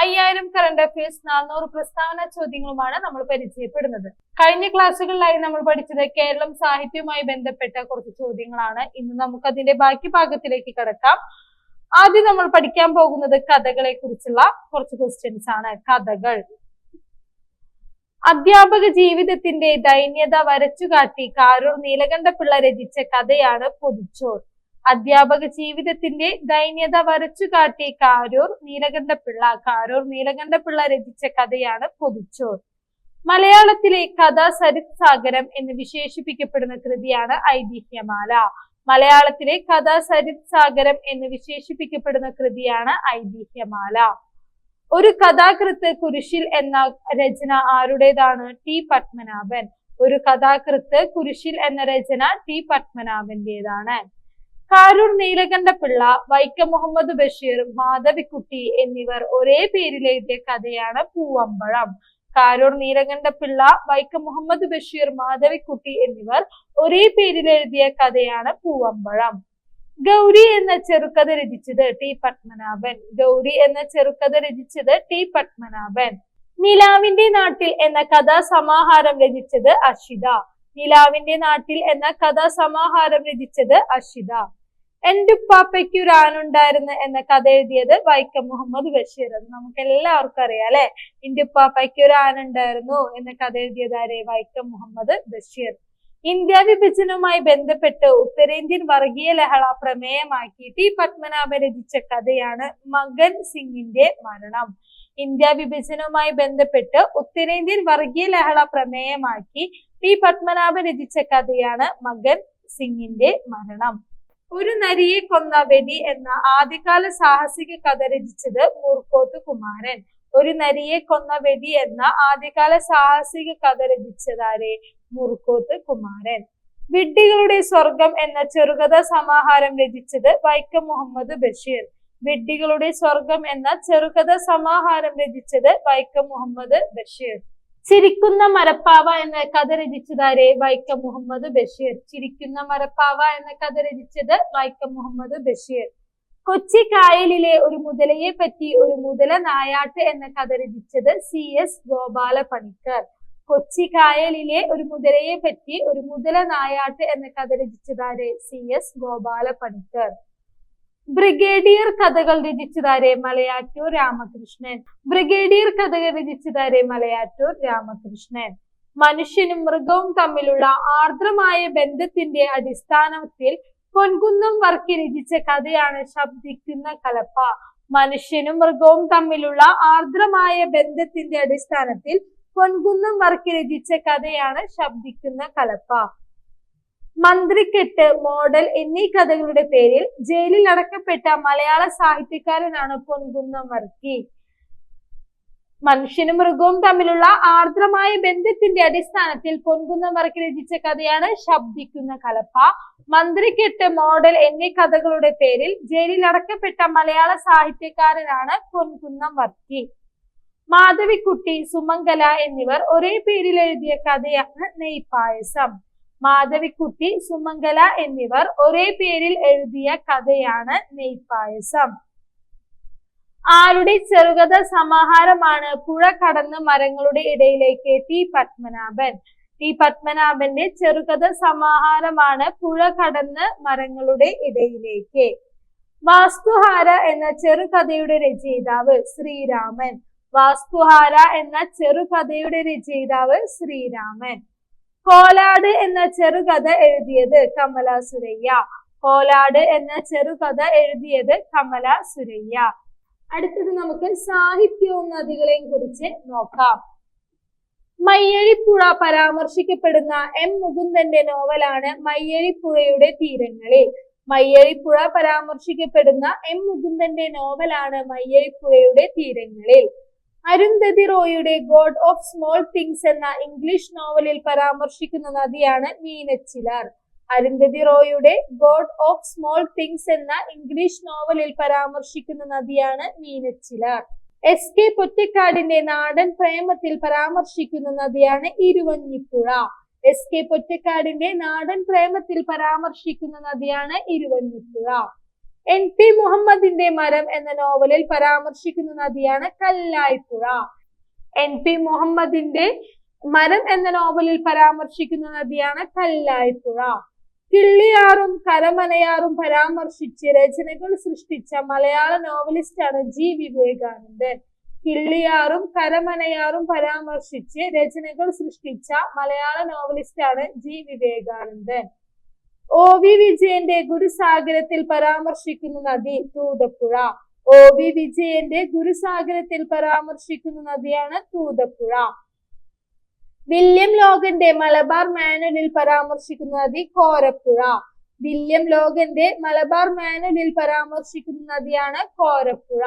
അയ്യായിരം current affairs നാനൂറ് പ്രസ്താവന ചോദ്യങ്ങളുമാണ് നമ്മൾ പരിചയപ്പെടുന്നത്. കഴിഞ്ഞ ക്ലാസ്സുകളിലായി നമ്മൾ പഠിച്ചത് കേരളം സാഹിത്യവുമായി ബന്ധപ്പെട്ട കുറച്ച് ചോദ്യങ്ങളാണ്. ഇന്ന് നമുക്ക് അതിന്റെ ബാക്കി ഭാഗത്തിലേക്ക് കടക്കാം. ആദ്യം നമ്മൾ പഠിക്കാൻ പോകുന്നത് കഥകളെ കുറിച്ചുള്ള കുറച്ച് ക്വസ്റ്റ്യൻസ് ആണ്. കഥകൾ. അധ്യാപക ജീവിതത്തിന്റെ ദൈന്യത വരച്ചുകാട്ടി കാരൂർ നീലകണ്ഠപിള്ള രചിച്ച കഥയാണ് പൊതിച്ചോർ. അധ്യാപക ജീവിതത്തിന്റെ ദൈന്യത വരച്ചു കാട്ടിയ കാരൂർ നീലകണ്ഠപിള്ള കാരൂർ നീലകണ്ഠപിള്ള രചിച്ച കഥയാണ് പൊതിച്ചോർ. മലയാളത്തിലെ കഥാ സരിത് സാഗരം എന്ന് വിശേഷിപ്പിക്കപ്പെടുന്ന കൃതിയാണ് ഐതിഹ്യമാല. മലയാളത്തിലെ കഥാ സരിത് സാഗരം എന്ന് വിശേഷിപ്പിക്കപ്പെടുന്ന കൃതിയാണ് ഐതിഹ്യമാല. ഒരു കഥാകൃത്ത് കുരിശിൽ എന്ന രചന ആരുടേതാണ്? ടി പത്മനാഭൻ. ഒരു കഥാകൃത്ത് കുരിശിൽ എന്ന രചന ടി പത്മനാഭന്റേതാണ്. കാരൂർ നീലകണ്ഠപിള്ള വൈക്കം മുഹമ്മദ് ബഷീർ മാധവിക്കുട്ടി എന്നിവർ ഒരേ പേരിൽ എഴുതിയ കഥയാണ് പൂവമ്പഴം. കാരൂർ നീലകണ്ഠപിള്ള വൈക്കം മുഹമ്മദ് ബഷീർ മാധവിക്കുട്ടി എന്നിവർ ഒരേ പേരിൽ എഴുതിയ കഥയാണ് പൂവമ്പഴം. ഗൗരി എന്ന ചെറുകഥ രചിച്ചത് ടി പത്മനാഭൻ. ഗൗരി എന്ന ചെറുകഥ രചിച്ചത് ടി പത്മനാഭൻ. നിലാവിന്റെ നാട്ടിൽ എന്ന കഥാസമാഹാരം രചിച്ചത് അഷിത. നിലാവിന്റെ നാട്ടിൽ എന്ന കഥാസമാഹാരം രചിച്ചത് അഷിത. എന്റുപ്പാപ്പയ്ക്ക് ഒരു ആനുണ്ടായിരുന്നു എന്ന കഥ എഴുതിയത് വൈക്കം മുഹമ്മദ് ബഷീർ അത് നമുക്ക് എല്ലാവർക്കും അറിയാം അല്ലെ? എന്റെ ഉപ്പാപ്പയ്ക്ക് ഒരു ആനുണ്ടായിരുന്നു എന്ന കഥ എഴുതിയത് ആരെ? വൈക്കം മുഹമ്മദ് ബഷീർ. ഇന്ത്യ വിഭജനവുമായി ബന്ധപ്പെട്ട് ഉത്തരേന്ത്യൻ വർഗീയ ലഹള പ്രമേയമാക്കി ടി പത്മനാഭൻ രചിച്ച കഥയാണ് മകൻ സിംഗിന്റെ മരണം. ഇന്ത്യ വിഭജനവുമായി ബന്ധപ്പെട്ട് ഉത്തരേന്ത്യൻ വർഗീയ ലഹള പ്രമേയമാക്കി ടി പത്മനാഭൻ രചിച്ച കഥയാണ് മകൻ സിംഗിന്റെ മരണം. ഒരു നരിയെ കൊന്ന വെടി എന്ന ആദ്യകാല സാഹസിക കഥ രചിച്ചത് മൂർക്കോത്ത് കുമാരൻ. ഒരു നരിയെ കൊന്ന വെടി എന്ന ആദ്യകാല സാഹസിക കഥ രചിച്ചതാരെ മുറുക്കോത്ത് കുമാരൻ. വിഡ്ഢികളുടെ സ്വർഗം എന്ന ചെറുകഥ സമാഹാരം രചിച്ചത് വൈക്കം മുഹമ്മദ് ബഷീർ. വിഡ്ഢികളുടെ സ്വർഗം എന്ന ചെറുകഥ സമാഹാരം രചിച്ചത് വൈക്കം മുഹമ്മദ് ബഷീർ. ചിരിക്കുന്ന മരപ്പാവ എന്ന കഥ രചിച്ചതാരെ വൈക്കം മുഹമ്മദ് ബഷീർ. ചിരിക്കുന്ന മരപ്പാവ എന്ന കഥ രചിച്ചത് വൈക്കം മുഹമ്മദ് ബഷീർ. കൊച്ചി കായലിലെ ഒരു മുതലയെ പറ്റി ഒരു മുതല നായാട്ട് എന്ന കഥ രചിച്ചത് സി എസ് ഗോപാല പണിക്കർ കൊച്ചി കായലിലെ ഒരു മുതലയെ പറ്റി ഒരു മുതല നായാട്ട് എന്ന കഥ രചിച്ചതാരെ C S Gopala Panicker brigadier കഥകൾ രചിച്ചതാരെ മലയാറ്റൂർ രാമകൃഷ്ണൻ. ബ്രിഗേഡിയർ കഥകൾ രചിച്ചതാരെ മലയാറ്റൂർ രാമകൃഷ്ണൻ. മനുഷ്യനും മൃഗവും തമ്മിലുള്ള ആർദ്രമായ ബന്ധത്തിന്റെ അടിസ്ഥാനത്തിൽ പൊൻകുന്നം വർക്കി രചിച്ച കഥയാണ് ശബ്ദിക്കുന്ന കലപ്പ. മനുഷ്യനും മൃഗവും തമ്മിലുള്ള ആർദ്രമായ ബന്ധത്തിന്റെ അടിസ്ഥാനത്തിൽ പൊൻകുന്നം വർക്കി രചിച്ച കഥയാണ് ശബ്ദിക്കുന്ന കലപ്പ. മന്ത്രിക്കെട്ട് മോഡൽ എന്നീ കഥകളുടെ പേരിൽ ജയിലിൽ അടക്കപ്പെട്ട മലയാള സാഹിത്യകാരനാണ് പൊൻകുന്നം വർക്കി. മനുഷ്യനും മൃഗവും തമ്മിലുള്ള ആർദ്രമായ ബന്ധത്തിന്റെ അടിസ്ഥാനത്തിൽ പൊൻകുന്നം വർക്കി രചിച്ച കഥയാണ് ശബ്ദിക്കുന്ന കലപ്പ. മന്ത്രിക്കെട്ട് മോഡൽ എന്നീ കഥകളുടെ പേരിൽ ജയിലിൽ അടക്കപ്പെട്ട മലയാള സാഹിത്യകാരനാണ് പൊൻകുന്നം വർക്കി. മാധവിക്കുട്ടി സുമംഗല എന്നിവർ ഒരേ പേരിൽ എഴുതിയ കഥയാണ് നെയ്പായസം. മാധവിക്കുട്ടി സുമംഗല എന്നിവർ ഒരേ പേരിൽ എഴുതിയ കഥയാണ് നെയ്പായസം. ആരുടെ ചെറുകഥ സമാഹാരമാണ് പുഴ കടന്ന് മരങ്ങളുടെ ഇടയിലേക്ക് ടി പത്മനാഭൻ. ടി പത്മനാഭന്റെ ചെറുകഥ സമാഹാരമാണ് പുഴ കടന്ന് മരങ്ങളുടെ ഇടയിലേക്ക്. വാസ്തുഹാര എന്ന ചെറുകഥയുടെ രചയിതാവ് ശ്രീരാമൻ. വാസ്തുഹാര എന്ന ചെറുകഥയുടെ രചയിതാവ് ശ്രീരാമൻ. കോലാട് എന്ന ചെറുകഥ എഴുതിയത് കമല സുരയ്യ. കോലാട് എന്ന ചെറുകഥ എഴുതിയത് കമല സുരയ്യ. അടുത്തത് നമുക്ക് സാഹിത്യവും നദികളെയും കുറിച്ച് നോക്കാം. മയ്യഴിപ്പുഴ പരാമർശിക്കപ്പെടുന്ന എം മുകുന്ദന്റെ നോവലാണ് മയ്യഴിപ്പുഴയുടെ തീരങ്ങളിൽ. മയ്യഴിപ്പുഴ പരാമർശിക്കപ്പെടുന്ന എം മുകുന്ദന്റെ നോവലാണ് മയ്യഴിപ്പുഴയുടെ തീരങ്ങളിൽ. അരുന്ധതി റോയുടെ ഗോഡ് ഓഫ് സ്മോൾ തിങ്സ് എന്ന ഇംഗ്ലീഷ് നോവലിൽ പരാമർശിക്കുന്ന നദിയാണ് മീനച്ചിലാർ. അരുന്ധതി റോയുടെ ഗോഡ് ഓഫ് സ്മോൾ തിങ്സ് എന്ന ഇംഗ്ലീഷ് നോവലിൽ പരാമർശിക്കുന്ന നദിയാണ് മീനച്ചിലാർ. എസ് കെ പൊറ്റക്കാടിന്റെ നാടൻ പ്രേമത്തിൽ പരാമർശിക്കുന്ന നദിയാണ് ഇരുവഞ്ഞിപ്പുഴ. എസ് കെ പൊറ്റക്കാടിന്റെ നാടൻ പ്രേമത്തിൽ പരാമർശിക്കുന്ന നദിയാണ് ഇരുവഞ്ഞിപ്പുഴ. എൻ പി മുഹമ്മദിന്റെ മരം എന്ന നോവലിൽ പരാമർശിക്കുന്ന നദിയാണ് കല്ലായിപ്പുഴ എൻ പി മുഹമ്മദിന്റെ മരം എന്ന നോവലിൽ പരാമർശിക്കുന്ന നദിയാണ് കല്ലായിപ്പുഴ കിള്ളിയാറും കരമനയാറും പരാമർശിച്ച് രചനകൾ സൃഷ്ടിച്ച മലയാള നോവലിസ്റ്റാണ് ജി വിവേകാനന്ദൻ. കിള്ളിയാറും കരമനയാറും പരാമർശിച്ച് രചനകൾ സൃഷ്ടിച്ച മലയാള നോവലിസ്റ്റാണ് ജി വിവേകാനന്ദൻ. ഒ വി വിജയന്റെ ഗുരുസാഗരത്തിൽ പരാമർശിക്കുന്ന നദി തൂതപ്പുഴ. ഒ വി വിജയന്റെ ഗുരുസാഗരത്തിൽ പരാമർശിക്കുന്ന നദിയാണ് തൂതപ്പുഴ. വില്യം ലോകന്റെ മലബാർ മാനുവലിൽ പരാമർശിക്കുന്ന നദി കോരപ്പുഴ. വില്യം ലോകന്റെ മലബാർ മാനുവലിൽ പരാമർശിക്കുന്ന നദിയാണ് കോരപ്പുഴ.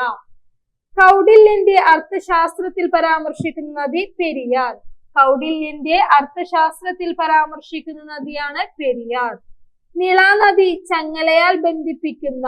കൗഡില്യന്റെ അർത്ഥശാസ്ത്രത്തിൽ പരാമർശിക്കുന്ന നദി പെരിയാർ. കൗഡില്യന്റെ അർത്ഥശാസ്ത്രത്തിൽ പരാമർശിക്കുന്ന നദിയാണ് പെരിയാർ. നിളാനദി ചങ്ങലയാൽ ബന്ധിപ്പിക്കുന്ന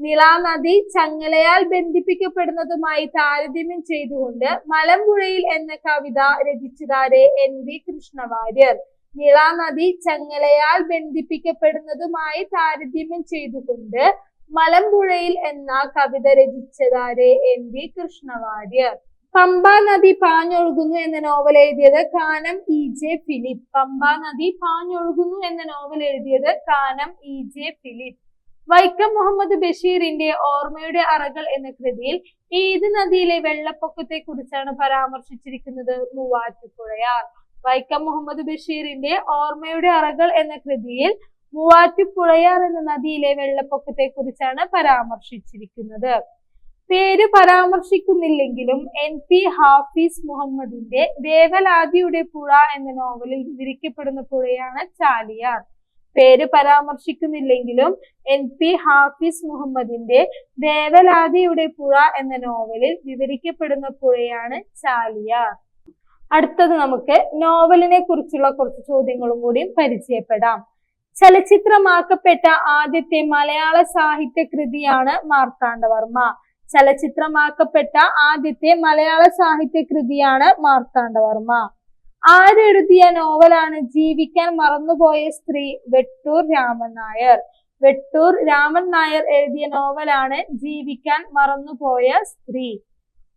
നിളാനദി ചങ്ങലയാൽ ബന്ധിപ്പിക്കപ്പെടുന്നതുമായി താരതമ്യം ചെയ്തുകൊണ്ട് മലമ്പുഴയിൽ എന്ന കവിത രചിച്ചതാരെ എൻ വി കൃഷ്ണവാര്യർ. നിളാനദി ചങ്ങലയാൽ ബന്ധിപ്പിക്കപ്പെടുന്നതുമായി താരതമ്യം ചെയ്തുകൊണ്ട് മലമ്പുഴയിൽ എന്ന കവിത രചിച്ചതാരെ എൻ വി കൃഷ്ണവാര്യർ. പമ്പാ നദി പാഞ്ഞൊഴുകുന്നു എന്ന നോവൽ എഴുതിയത് Kanam E J Philip. Pamba നദി പാഞ്ഞൊഴുകുന്നു എന്ന നോവൽ എഴുതിയത് Kanam E J Philip. Vaikom Muhammad ബഷീറിന്റെ ഓർമ്മയുടെ അറകൾ എന്ന കൃതിയിൽ ഏത് നദിയിലെ വെള്ളപ്പൊക്കത്തെ കുറിച്ചാണ് പരാമർശിച്ചിരിക്കുന്നത്? മൂവാറ്റുപുഴയാർ. വൈക്കം മുഹമ്മദ് ബഷീറിന്റെ ഓർമ്മയുടെ അറകൾ എന്ന കൃതിയിൽ മൂവാറ്റുപുഴയാർ എന്ന നദിയിലെ വെള്ളപ്പൊക്കത്തെ കുറിച്ചാണ് പരാമർശിച്ചിരിക്കുന്നത്. പേര് പരാമർശിക്കുന്നില്ലെങ്കിലും എൻ പി ഹാഫിസ് മുഹമ്മദിന്റെ ദേവലാദിയുടെ പുഴ എന്ന നോവലിൽ വിവരിക്കപ്പെടുന്ന പുഴയാണ് ചാലിയാർ. പേര് പരാമർശിക്കുന്നില്ലെങ്കിലും എൻ പി ഹാഫിസ് മുഹമ്മദിന്റെ ദേവലാദിയുടെ പുഴ എന്ന നോവലിൽ വിവരിക്കപ്പെടുന്ന പുഴയാണ് ചാലിയാർ. അടുത്തത് നമുക്ക് നോവലിനെ കുറിച്ചുള്ള കുറച്ച് ചോദ്യങ്ങളും കൂടി പരിചയപ്പെടാം. ചലച്ചിത്രമാക്കപ്പെട്ട ആദ്യത്തെ മലയാള സാഹിത്യ കൃതിയാണ് മാർത്താണ്ഡവർമ്മ ചലച്ചിത്രമാക്കപ്പെട്ട ആദ്യത്തെ മലയാള സാഹിത്യ കൃതിയാണ് മാർത്താണ്ഡവർമ്മ. ആരെഴുതിയ നോവലാണ് ജീവിക്കാൻ മറന്നുപോയ സ്ത്രീ വെട്ടൂർ രാമൻ നായർ. വെട്ടൂർ രാമൻ നായർ എഴുതിയ നോവലാണ് ജീവിക്കാൻ മറന്നുപോയ സ്ത്രീ.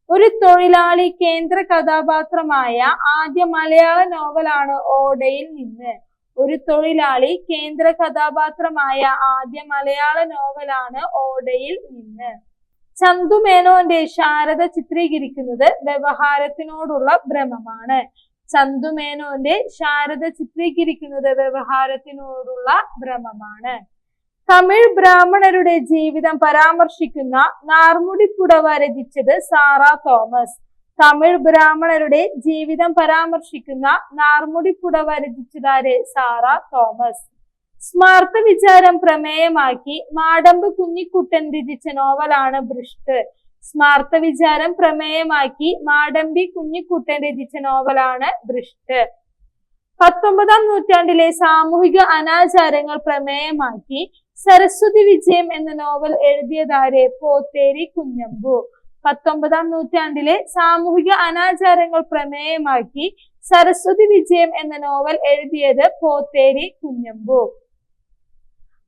ഒരു തൊഴിലാളി കേന്ദ്ര കഥാപാത്രമായ ആദ്യ മലയാള നോവലാണ് ഓടയിൽ നിന്ന്. ഒരു തൊഴിലാളി കേന്ദ്ര കഥാപാത്രമായ ആദ്യ മലയാള നോവലാണ് ഓടയിൽ നിന്ന്. ചന്തു മേനോന്റെ ശാരദ ചിത്രീകരിക്കുന്നത് വ്യവഹാരത്തിനോടുള്ള ഭ്രമമാണ്. ചന്തു മേനോന്റെ ശാരദ ചിത്രീകരിക്കുന്നത് വ്യവഹാരത്തിനോടുള്ള ഭ്രമമാണ്. തമിഴ് ബ്രാഹ്മണരുടെ ജീവിതം പരാമർശിക്കുന്ന നാർമുടിപ്പുടവ രചിച്ചത് സാറ തോമസ്. തമിഴ് ബ്രാഹ്മണരുടെ ജീവിതം പരാമർശിക്കുന്ന നാർമുടിപ്പുടവ രചിച്ചതാര് സാറ തോമസ്. സ്മാർത്ഥ വിചാരം പ്രമേയമാക്കി മാടമ്പ് കുഞ്ഞിക്കുട്ടൻ രചിച്ച നോവലാണ് ഭൃഷ്ട്. സ്മാർത്ഥ വിചാരം പ്രമേയമാക്കി മാടമ്പി കുഞ്ഞിക്കുട്ടൻ രചിച്ച നോവലാണ് ഭൃഷ്ട്. പത്തൊമ്പതാം നൂറ്റാണ്ടിലെ സാമൂഹിക അനാചാരങ്ങൾ പ്രമേയമാക്കി സരസ്വതി വിജയം എന്ന നോവൽ എഴുതിയതാരെ പോത്തേരി കുഞ്ഞമ്പു. പത്തൊമ്പതാം നൂറ്റാണ്ടിലെ സാമൂഹിക അനാചാരങ്ങൾ പ്രമേയമാക്കി സരസ്വതി വിജയം എന്ന നോവൽ എഴുതിയത് പോത്തേരി കുഞ്ഞമ്പു.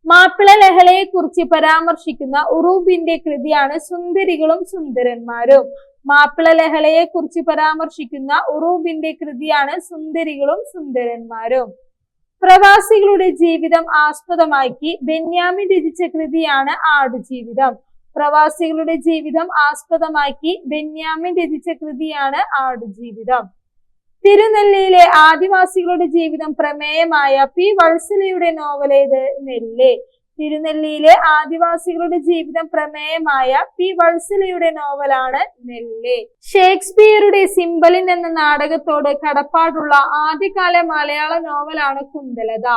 മാപ്പിള ലഹളയെ കുറിച്ച് പരാമർശിക്കുന്ന ഉറൂബിന്റെ കൃതിയാണ് സുന്ദരികളും സുന്ദരന്മാരും. മാപ്പിള ലഹളയെ കുറിച്ച് പരാമർശിക്കുന്ന ഉറൂബിന്റെ കൃതിയാണ് സുന്ദരികളും സുന്ദരന്മാരും. പ്രവാസികളുടെ ജീവിതം ആസ്പദമാക്കി ബെന്യാമിൻ രചിച്ച കൃതിയാണ് ആടുജീവിതം. പ്രവാസികളുടെ ജീവിതം ആസ്പദമാക്കി ബെന്യാമിൻ രചിച്ച കൃതിയാണ് ആടുജീവിതം. തിരുനെല്ലിയിലെ ആദിവാസികളുടെ ജീവിതം പ്രമേയമായ പി വത്സലയുടെ നോവലേത് നെല്ല്. തിരുനെല്ലിയിലെ ആദിവാസികളുടെ ജീവിതം പ്രമേയമായ പി വത്സലയുടെ നോവലാണ് നെല്ല്. ഷേക്സ്പിയറുടെ സിംബലിൻ എന്ന നാടകത്തോട് കടപ്പാടുള്ള ആദ്യകാല മലയാള നോവലാണ് കുന്തലത.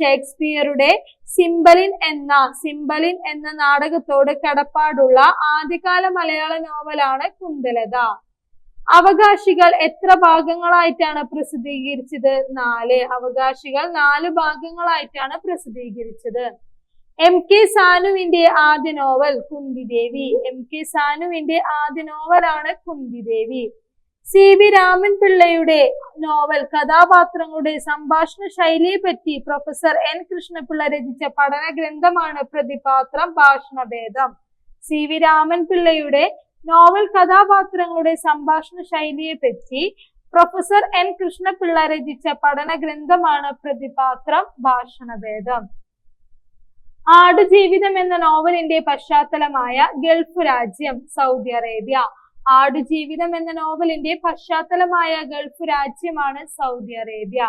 ഷേക്സ്പിയറുടെ സിംബലിൻ എന്ന സിംബലിൻ എന്ന നാടകത്തോട് കടപ്പാടുള്ള ആദ്യകാല മലയാള നോവലാണ് കുന്തലത. അവകാശികൾ എത്ര ഭാഗങ്ങളായിട്ടാണ് പ്രസിദ്ധീകരിച്ചത്? നാല്. അവകാശികൾ നാല് ഭാഗങ്ങളായിട്ടാണ് പ്രസിദ്ധീകരിച്ചത്. എം കെ സാനുവിന്റെ ആദ്യ നോവൽ കുന്തിദേവി. എം കെ സാനുവിന്റെ ആദ്യ നോവലാണ് കുന്തിദേവി. സി വി രാമൻ പിള്ളയുടെ നോവൽ കഥാപാത്രങ്ങളുടെ സംഭാഷണ ശൈലിയെ പറ്റി പ്രൊഫസർ എൻ കൃഷ്ണപിള്ള രചിച്ച പഠന ഗ്രന്ഥമാണ് പ്രതിപാത്രം ഭാഷണഭേദം. സി വി രാമൻ പിള്ളയുടെ നോവൽ കഥാപാത്രങ്ങളുടെ സംഭാഷണ ശൈലിയെ പറ്റി പ്രൊഫസർ എൻ കൃഷ്ണപിള്ള രചിച്ച പഠന ഗ്രന്ഥമാണ് പ്രതിപാത്രം ഭാഷണഭേദം. ആടുജീവിതം എന്ന നോവലിന്റെ പശ്ചാത്തലമായ ഗൾഫ് രാജ്യം സൗദി അറേബ്യ. ആടുജീവിതം എന്ന നോവലിന്റെ പശ്ചാത്തലമായ ഗൾഫ് രാജ്യമാണ് സൗദി അറേബ്യ.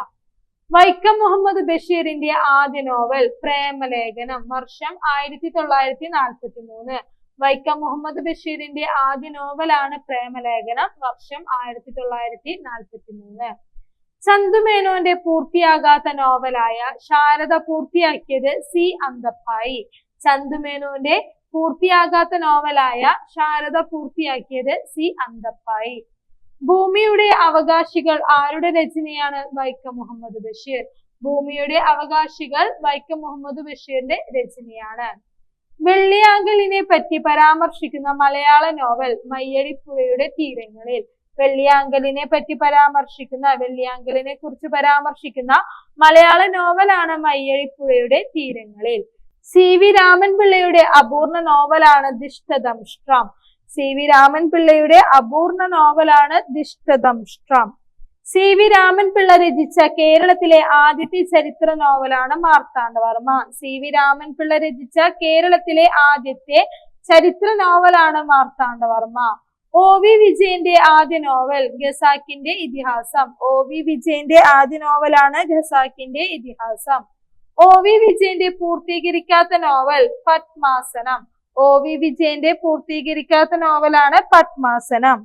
വൈക്കം മുഹമ്മദ് ബഷീറിന്റെ ആദ്യ നോവൽ പ്രേമലേഖനം വർഷം ആയിരത്തി തൊള്ളായിരത്തി നാൽപ്പത്തി മൂന്ന് വൈക്കം മുഹമ്മദ് ബഷീറിന്റെ ആദ്യ നോവലാണ് പ്രേമലേഖനം വർഷം ആയിരത്തി തൊള്ളായിരത്തി നാൽപ്പത്തി മൂന്ന് ചന്തുമേനോന്റെ പൂർത്തിയാകാത്ത നോവലായ ശാരദ പൂർത്തിയാക്കിയത് സി അന്തപ്പായി ചന്തുമേനോന്റെ പൂർത്തിയാകാത്ത നോവലായ ശാരദ പൂർത്തിയാക്കിയത് സി അന്തപ്പായി ഭൂമിയുടെ അവകാശികൾ ആരുടെ രചനയാണ് വൈക്കം മുഹമ്മദ് ബഷീർ? ഭൂമിയുടെ അവകാശികൾ വൈക്കം മുഹമ്മദ് ബഷീറിന്റെ രചനയാണ്. വെള്ളിയാങ്കലിനെ പറ്റി പരാമർശിക്കുന്ന മലയാള നോവൽ മയ്യഴിപ്പുഴയുടെ തീരങ്ങളിൽ. വെള്ളിയാങ്കലിനെ പറ്റി പരാമർശിക്കുന്ന വെള്ളിയാങ്കലിനെ കുറിച്ച് പരാമർശിക്കുന്ന മലയാള നോവലാണ് മയ്യഴിപ്പുഴയുടെ തീരങ്ങളിൽ. സി വി രാമൻപിള്ളയുടെ അപൂർണ നോവലാണ് ദിഷ്ടദംഷ്ട്രം സി വി രാമൻപിള്ളയുടെ അപൂർണ നോവലാണ് ദിഷ്ടദംഷ്ട്രം സി വി രാമൻപിള്ള രചിച്ച കേരളത്തിലെ ആദ്യത്തെ ചരിത്ര നോവലാണ് മാർത്താണ്ഡവർമ്മ. സി വി രാമൻപിള്ള രചിച്ച കേരളത്തിലെ ആദ്യത്തെ ചരിത്ര നോവലാണ് മാർത്താണ്ഡവർമ്മ. ഒ വി വിജയന്റെ ആദ്യ നോവൽ ഖസാക്കിന്റെ ഇതിഹാസം. ഒ വി വിജയന്റെ ആദ്യ നോവലാണ് ഖസാക്കിന്റെ ഇതിഹാസം. ഒ വി വിജയന്റെ പൂർത്തീകരിക്കാത്ത നോവൽ പത്മാസനം. ഒ വി വിജയന്റെ പൂർത്തീകരിക്കാത്ത നോവലാണ് പത്മാസനം.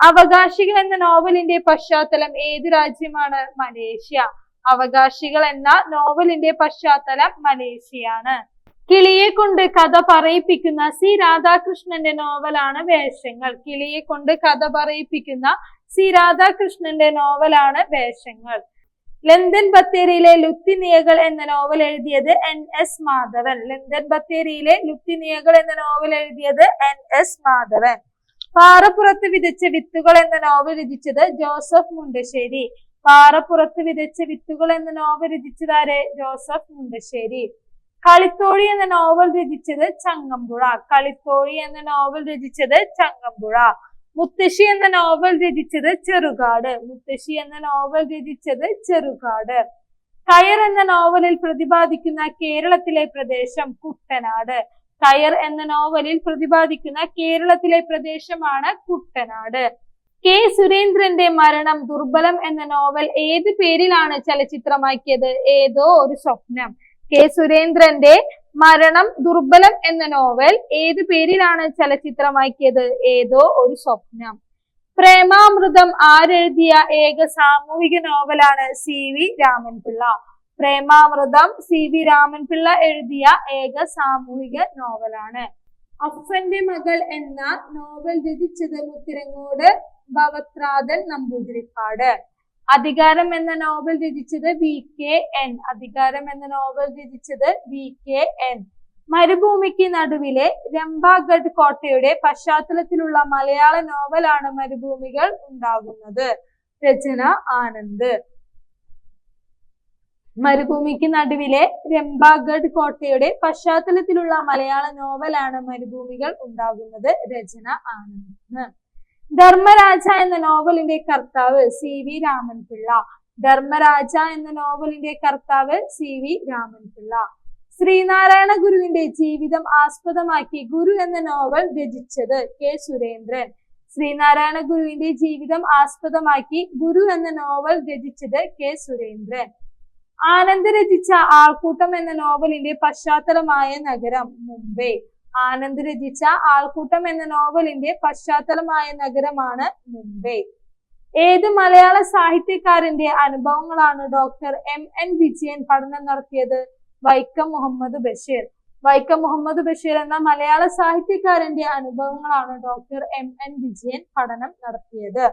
അവകാശികൾ എന്ന നോവലിന്റെ പശ്ചാത്തലം ഏത് രാജ്യമാണ്? മലേഷ്യ. അവകാശികൾ എന്ന നോവലിന്റെ പശ്ചാത്തലം മലേഷ്യയാണ്. കിളിയെ കൊണ്ട് കഥ പറയിപ്പിക്കുന്ന സി രാധാകൃഷ്ണന്റെ നോവലാണ് വേഷങ്ങൾ. കിളിയെ കൊണ്ട് കഥ പറയിപ്പിക്കുന്ന സി രാധാകൃഷ്ണന്റെ നോവലാണ് വേഷങ്ങൾ. ലന്തൻ ബത്തേരിയിലെ ലുത്തിനിയകൾ എന്ന നോവൽ എഴുതിയത് എൻ എസ് മാധവൻ. ലന്തൻ ബത്തേരിയിലെ ലുത്തിനിയകൾ എന്ന നോവൽ എഴുതിയത് എൻ എസ് മാധവൻ. പാറപ്പുറത്ത് വിതച്ച വിത്തുകൾ എന്ന നോവൽ രചിച്ചത് ജോസഫ് മുണ്ടശ്ശേരി. പാറപ്പുറത്ത് വിതച്ച വിത്തുകൾ എന്ന നോവൽ രചിച്ചതാരെ ജോസഫ് മുണ്ടശ്ശേരി. കളിത്തോഴി എന്ന നോവൽ രചിച്ചത് ചങ്ങമ്പുഴ. കളിത്തോഴി എന്ന നോവൽ രചിച്ചത് ചങ്ങമ്പുഴ. മുത്തശ്ശി എന്ന നോവൽ രചിച്ചത് ചെറുകാട്. മുത്തശ്ശി എന്ന നോവൽ രചിച്ചത് ചെറുകാട്. കയർ എന്ന നോവലിൽ പ്രതിപാദിക്കുന്ന കേരളത്തിലെ പ്രദേശം കുട്ടനാട്. കയർ എന്ന നോവലിൽ പ്രതിപാദിക്കുന്ന കേരളത്തിലെ പ്രദേശമാണ് കുട്ടനാട്. കെ സുരേന്ദ്രന്റെ മരണം ദുർബലം എന്ന നോവൽ ഏത് പേരിലാണ് ചലച്ചിത്രമാക്കിയത്? ഏതോ ഒരു സ്വപ്നം. കെ സുരേന്ദ്രന്റെ മരണം ദുർബലം എന്ന നോവൽ ഏത് പേരിലാണ് ചലച്ചിത്രമാക്കിയത്? ഏതോ ഒരു സ്വപ്നം. പ്രേമാമൃതം ആരെഴുതിയ ഏക സാമൂഹിക നോവലാണ് C V Raman Pillai. Premamritham C V Raman Pillai എഴുതിയ ഏക സാമൂഹിക നോവലാണ്. അഫന്റെ മകൾ എന്ന നോവൽ രചിച്ചത് മുത്തിരങ്ങോട് ഭവത്രാതൻ നമ്പൂതിരിപ്പാട്. അധികാരം എന്ന നോവൽ രചിച്ചത് വി കെ എൻ. അധികാരം എന്ന നോവൽ രചിച്ചത് വി കെ എൻ. മരുഭൂമിക്ക് നടുവിലെ രംഭാഗഡ് കോട്ടയുടെ പശ്ചാത്തലത്തിലുള്ള മലയാള നോവലാണ് മരുഭൂമികൾ ഉണ്ടാകുന്നത്. രചന ആനന്ദ്. മരുഭൂമിക്ക് നടുവിലെ രംബാഗഡ് കോട്ടയുടെ പശ്ചാത്തലത്തിലുള്ള മലയാള നോവലാണ് മരുഭൂമികൾ ഉണ്ടാകുന്നത് രചന ആനന്ദ് ധർമ്മരാജ എന്ന നോവലിന്റെ കർത്താവ് സി വി രാമൻപിള്ള. ധർമ്മരാജ എന്ന നോവലിന്റെ കർത്താവ് സി വി രാമൻപിള്ള. ശ്രീനാരായണ ഗുരുവിന്റെ ജീവിതം ആസ്പദമാക്കി ഗുരു എന്ന നോവൽ രചിച്ചത് കെ സുരേന്ദ്രൻ. ശ്രീനാരായണ ഗുരുവിന്റെ ജീവിതം ആസ്പദമാക്കി ഗുരു എന്ന നോവൽ രചിച്ചത് കെ സുരേന്ദ്രൻ. ആനന്ദ് രചിച്ച ആൾക്കൂട്ടം എന്ന നോവലിന്റെ പശ്ചാത്തലമായ നഗരം മുംബൈ. ആനന്ദ് രചിച്ച ആൾക്കൂട്ടം എന്ന നോവലിന്റെ പശ്ചാത്തലമായ നഗരമാണ് മുംബൈ. ഏത് മലയാള സാഹിത്യകാരന്റെ അനുഭവങ്ങളാണ് ഡോക്ടർ എം എൻ വിജയൻ പഠനം നടത്തിയത്? വൈക്കം മുഹമ്മദ് ബഷീർ. വൈക്കം മുഹമ്മദ് ബഷീർ എന്ന മലയാള സാഹിത്യകാരന്റെ അനുഭവങ്ങളാണ് ഡോക്ടർ എം എൻ വിജയൻ പഠനം നടത്തിയത്.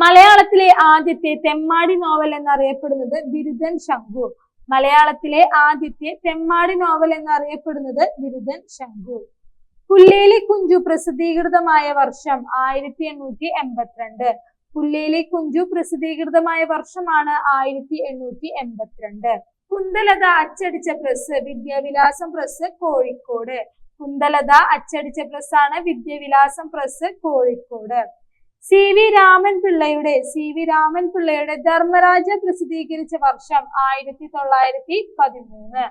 മലയാളത്തിലെ ആദ്യത്തെ തെമ്മാടി നോവൽ എന്നറിയപ്പെടുന്നത് ബിരുദൻ ശംഖു. മലയാളത്തിലെ ആദ്യത്തെ തെമ്മാടി നോവൽ എന്നറിയപ്പെടുന്നത് ബിരുദൻ ശംഖു. പുല്ലേലി കുഞ്ചു പ്രസിദ്ധീകൃതമായ വർഷം ആയിരത്തി എണ്ണൂറ്റി എൺപത്തിരണ്ട് പുല്ലേലി കുഞ്ചു പ്രസിദ്ധീകൃതമായ വർഷമാണ് ആയിരത്തി എണ്ണൂറ്റി എൺപത്തിരണ്ട് കുന്തലത അച്ചടിച്ച പ്രസ് വിദ്യാവിലാസം പ്രസ് കോഴിക്കോട്. കുന്തലത അച്ചടിച്ച പ്രസ്സാണ് Vidyavilasam press Kozhikode. C V Raman പിള്ളയുടെ സി വി രാമൻ പിള്ളയുടെ ധർമ്മരാജ പ്രസിദ്ധീകരിച്ച വർഷം ആയിരത്തി തൊള്ളായിരത്തി പതിമൂന്ന്.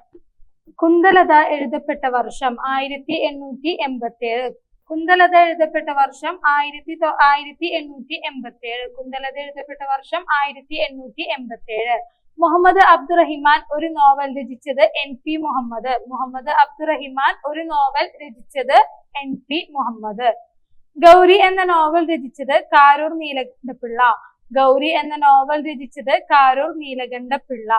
കുന്തലത എഴുതപ്പെട്ട വർഷം ആയിരത്തി എണ്ണൂറ്റി എൺപത്തി ഏഴ് കുന്തലത എഴുതപ്പെട്ട വർഷം ആയിരത്തി ആയിരത്തി എണ്ണൂറ്റി എൺപത്തി ഏഴ് കുന്തലത എഴുതപ്പെട്ട വർഷം ആയിരത്തി എണ്ണൂറ്റി എൺപത്തി ഏഴ് മുഹമ്മദ് അബ്ദുറഹിമാൻ ഒരു നോവൽ രചിച്ചത് എൻ പി മുഹമ്മദ്. മുഹമ്മദ് അബ്ദുറഹിമാൻ ഒരു നോവൽ രചിച്ചത് എൻ പി മുഹമ്മദ്. ഗൗരി എന്ന നോവൽ രചിച്ചത് കാരൂർ നീലകണ്ഠപിള്ള. ഗൗരി എന്ന നോവൽ രചിച്ചത് കാരൂർ നീലകണ്ഠപിള്ള.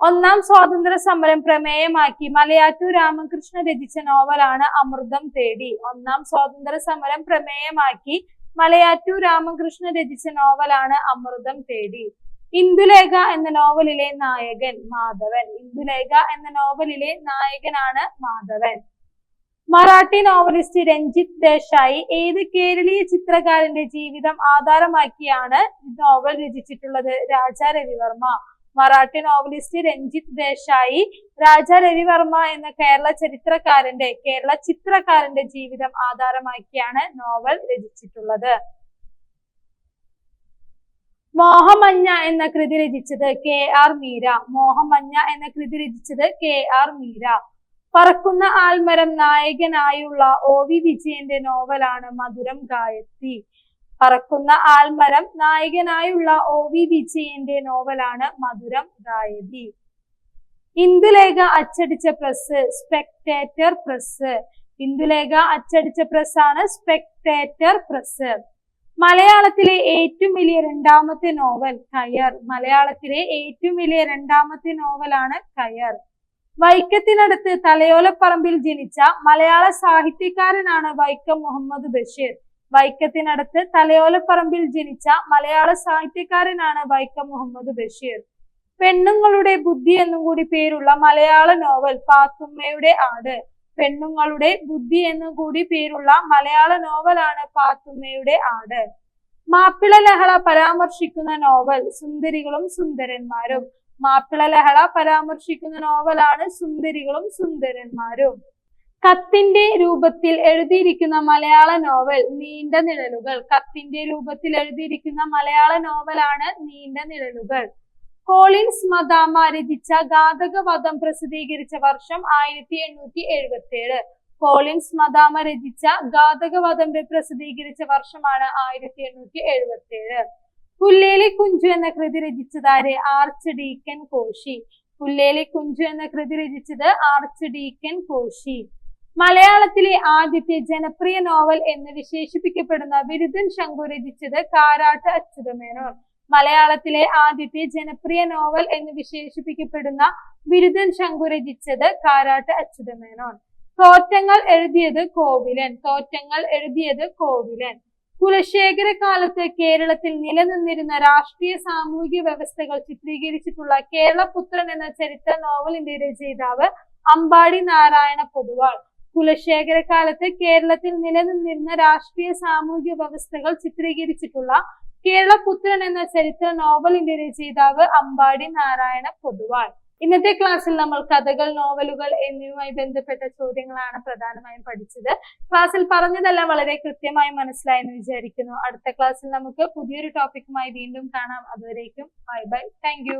ഒന്നാം സ്വാതന്ത്ര്യ സമരം പ്രമേയമാക്കി മലയാറ്റൂർ രാമകൃഷ്ണ രചിച്ച നോവലാണ് അമൃതം തേടി. ഒന്നാം സ്വാതന്ത്ര്യ സമരം പ്രമേയമാക്കി മലയാറ്റൂർ രാമകൃഷ്ണ രചിച്ച നോവലാണ് അമൃതം തേടി. ഇന്ദുലേഖ എന്ന നോവലിലെ നായകൻ മാധവൻ. ഇന്ദുലേഖ എന്ന നോവലിലെ നായകനാണ് മാധവൻ. മറാഠി നോവലിസ്റ്റ് രഞ്ജിത്ത് ദേശായി ഏത് കേരളീയ ചിത്രകാരന്റെ ജീവിതം ആധാരമാക്കിയാണ് നോവൽ രചിച്ചിട്ടുള്ളത്? രാജാ രവിവർമ്മ മറാഠി നോവലിസ്റ്റ് രഞ്ജിത്ത് ദേശായി രാജാ രവിവർമ്മ എന്ന കേരള ചരിത്രകാരന്റെ കേരള ചിത്രകാരന്റെ ജീവിതം ആധാരമാക്കിയാണ് നോവൽ രചിച്ചിട്ടുള്ളത്. മോഹമഞ്ഞ എന്ന കൃതി രചിച്ചത് കെ ആർ മീര. മോഹമഞ്ഞ എന്ന കൃതി രചിച്ചത് കെ ആർ മീര. പറക്കുന്ന ആൽമരം നായകനായുള്ള ഒ വി വിജയന്റെ നോവലാണ് മധുരം ഗായത്രി പറക്കുന്ന ആൽമരം നായകനായുള്ള ഒ വി വിജയന്റെ നോവലാണ് മധുരം ഗായതി ഇന്ദുലേഖ അച്ചടിച്ച പ്രസ് സ്പെക്ടേറ്റർ പ്രസ് ഇന്ദുലേഖ അച്ചടിച്ച പ്രസ്സാണ് സ്പെക്ടേറ്റർ പ്രസ് മലയാളത്തിലെ ഏറ്റവും വലിയ രണ്ടാമത്തെ നോവൽ കയർ. മലയാളത്തിലെ ഏറ്റവും വലിയ രണ്ടാമത്തെ നോവലാണ് കയർ. വൈക്കത്തിനടുത്ത് തലയോലപ്പറമ്പിൽ ജനിച്ച മലയാള സാഹിത്യകാരനാണ് വൈക്കം മുഹമ്മദ് ബഷീർ. വൈക്കത്തിനടുത്ത് തലയോലപ്പറമ്പിൽ ജനിച്ച മലയാള സാഹിത്യകാരനാണ് വൈക്കം മുഹമ്മദ് ബഷീർ. പെണ്ണുങ്ങളുടെ ബുദ്ധി എന്നും കൂടി പേരുള്ള മലയാള നോവൽ പാത്തുമ്മയുടെ ആട്. പെണ്ണുങ്ങളുടെ ബുദ്ധി എന്നും കൂടി പേരുള്ള മലയാള നോവലാണ് പാത്തുമ്മയുടെ ആട്. മാപ്പിള ലഹള പരാമർശിക്കുന്ന നോവൽ സുന്ദരികളും സുന്ദരന്മാരും. മാപ്പിള ലഹള പരാമർശിക്കുന്ന നോവലാണ് സുന്ദരികളും സുന്ദരന്മാരും. കത്തിന്റെ രൂപത്തിൽ എഴുതിയിരിക്കുന്ന മലയാള നോവൽ നീണ്ട നിഴലുകൾ. കത്തിന്റെ രൂപത്തിൽ എഴുതിയിരിക്കുന്ന മലയാള നോവലാണ് നീണ്ട നിഴലുകൾ. കോളിൻസ് മദാമ രചിച്ച ഘാതകവധം പ്രസിദ്ധീകരിച്ച വർഷം ആയിരത്തി എണ്ണൂറ്റി എഴുപത്തി ഏഴ് കോളിൻസ് മദാമ രചിച്ച ഘാതകവധം പ്രസിദ്ധീകരിച്ച വർഷമാണ് ആയിരത്തി എണ്ണൂറ്റി എഴുപത്തി ഏഴ് പുല്ലേലി കുഞ്ചു എന്ന കൃതി രചിച്ചതാര് ആർച്ച് ഡീക്കൻ കോശി. പുല്ലേലി കുഞ്ചു എന്ന കൃതി രചിച്ചത് ആർച്ച് ഡീക്കൻ കോശി. മലയാളത്തിലെ ആദ്യത്തെ ജനപ്രിയ നോവൽ എന്ന് വിശേഷിപ്പിക്കപ്പെടുന്ന ബിരുദൻ ശങ്കു രചിച്ചത് കാരാട്ട് അച്യുതമേനോൻ മലയാളത്തിലെ ആദ്യത്തെ ജനപ്രിയ നോവൽ എന്ന് വിശേഷിപ്പിക്കപ്പെടുന്ന ബിരുദൻ ശങ്കു രചിച്ചത് കാരാട്ട് അച്യുതമേനോൻ തോറ്റങ്ങൾ എഴുതിയത് കോവിലൻ. തോറ്റങ്ങൾ എഴുതിയത് കോവിലൻ. കുലശേഖര കാലത്ത് കേരളത്തിൽ നിലനിന്നിരുന്ന രാഷ്ട്രീയ സാമൂഹിക വ്യവസ്ഥകൾ ചിത്രീകരിച്ചിട്ടുള്ള കേരളപുത്രൻ എന്ന ചരിത്ര നോവലിന്റെ രചയിതാവ് അമ്പാടി നാരായണ പൊതുവാൾ. കുലശേഖര കാലത്ത് കേരളത്തിൽ നിലനിന്നിരുന്ന രാഷ്ട്രീയ സാമൂഹിക വ്യവസ്ഥകൾ ചിത്രീകരിച്ചിട്ടുള്ള കേരളപുത്രൻ എന്ന ചരിത്ര നോവലിന്റെ രചയിതാവ് അമ്പാടി നാരായണ പൊതുവാൾ. ഇന്നത്തെ ക്ലാസ്സിൽ നമ്മൾ കഥകൾ നോവലുകൾ എന്നിവയുമായി ബന്ധപ്പെട്ട ചോദ്യങ്ങളാണ് പ്രധാനമായും പഠിച്ചത്. ക്ലാസ്സിൽ പറഞ്ഞതെല്ലാം വളരെ കൃത്യമായി മനസ്സിലായെന്ന് വിചാരിക്കുന്നു. അടുത്ത ക്ലാസ്സിൽ നമുക്ക് പുതിയൊരു ടോപ്പിക്കുമായി വീണ്ടും കാണാം. അതുവരേക്കും ബൈ ബൈ. താങ്ക്